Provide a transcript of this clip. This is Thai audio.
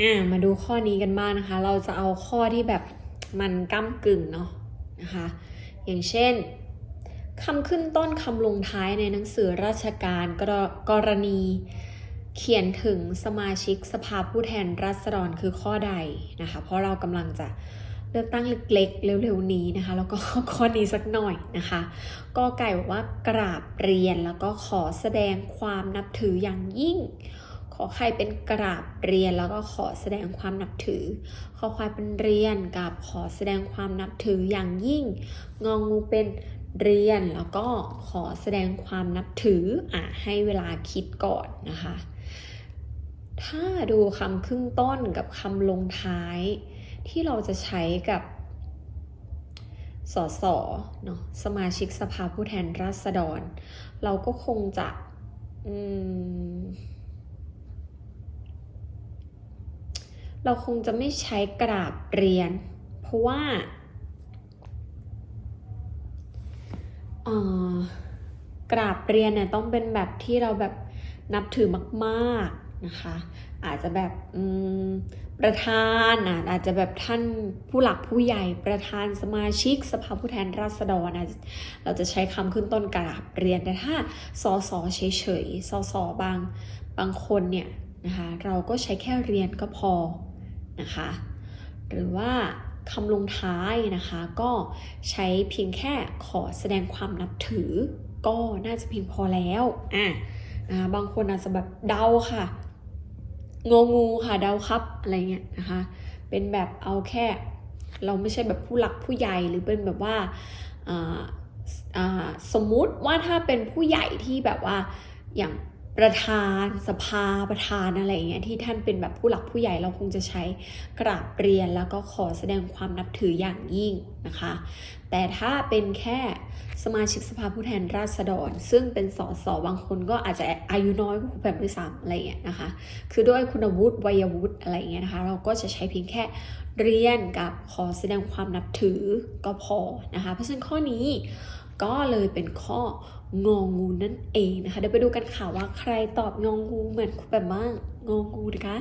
อ่ามาดูข้อนี้กันบ้างนะคะ เราจะเอาข้อที่แบบมันก้ากึ่งเนาะนะคะ อย่างเช่นคำขึ้นต้นคำลงท้ายในหนังสือราชการกรกรณี เขียนถึงสมาชิกสภาผู้แทนราษฎรคือข้อใดนะคะ เพราะเรากำลังจะเลือกตั้งเล็กๆเร็วๆนี้นะคะ แล้วก็ข้อนี้สักหน่อยนะคะกอไก่บอกว่ากราบเรียนแล้วก็ขอแสดงความนับถืออย่างยิ่ง ขอไข่เป็นกราบเรียนแล้วก็ขอแสดงความนับถือ ขอควายเป็นเรียนกับขอแสดงความนับถืออย่างยิ่ง งองูเป็นเรียนแล้วก็ขอแสดงความนับถืออะให้เวลาคิดก่อนนะคะ ถ้าดูคำครึ่งต้นกับคำลงท้าย ที่เราจะใช้กับสสเนาะสมาชิกสภาผู้แทนราษฎร เราก็คงจะอืม เราคงจะไม่ใช้กราบเรียน เพราะว่าเออกราบเรียนเนี่ยต้องเป็นแบบที่เราแบบนับถือมากๆนะคะ อาจจะแบบประธานอะอาจจะแบบท่านผู้หลักผู้ใหญ่ประธานสมาชิกสภาผู้แทนราษฎรอาจจะเราจะใช้คำขึ้นต้นกราบเรียนแต่ถ้าสอสอเฉยๆสอสอบางบางคนเนี่ยนะคะเราก็ใช้แค่เรียนก็พอ นะคะ หรือว่าคำลงท้ายนะคะ ก็ใช้เพียงแค่ขอแสดงความนับถือ ก็น่าจะเพียงพอแล้วอะนะบางคนอาจจะแบบเดาค่ะงงูค่ะเดาครับอะไรเงี้ยนะคะ เป็นแบบเอาแค่ เราไม่ใช่แบบผู้หลักผู้ใหญ่หรือเป็นแบบว่าอ่าอ่าสมมุติว่าถ้าเป็นผู้ใหญ่ที่แบบว่าอย่าง ประธานสภาประธานอะไรอย่างเงี้ยที่ท่านเป็นแบบผู้หลักผู้ใหญ่เราคงจะใช้กราบเรียนแล้วก็ขอแสดงความนับถืออย่างยิ่งนะคะ แต่ถ้าเป็นแค่ สมาชิกสภาผู้แทนราษฎร ซึ่งเป็นสสบางคนก็อาจจะอายุน้อยกว่าครูแบบด้วยซ้ำอะไรอย่างเงี้ยนะคะ คือด้วยคุณวุฒิวัยวุฒิอะไรอย่างเงี้ยนะคะ เราก็จะใช้เพียงแค่เรียนกับขอแสดงความนับถือก็พอนะคะ เพราะฉะนั้นข้อนี้ก็เลยเป็นข้ององูนั่นเองนะคะ เดี๋ยวไปดูกันค่ะว่าใครตอบงองูเหมือนครูแบบบ้างงองูนะคะ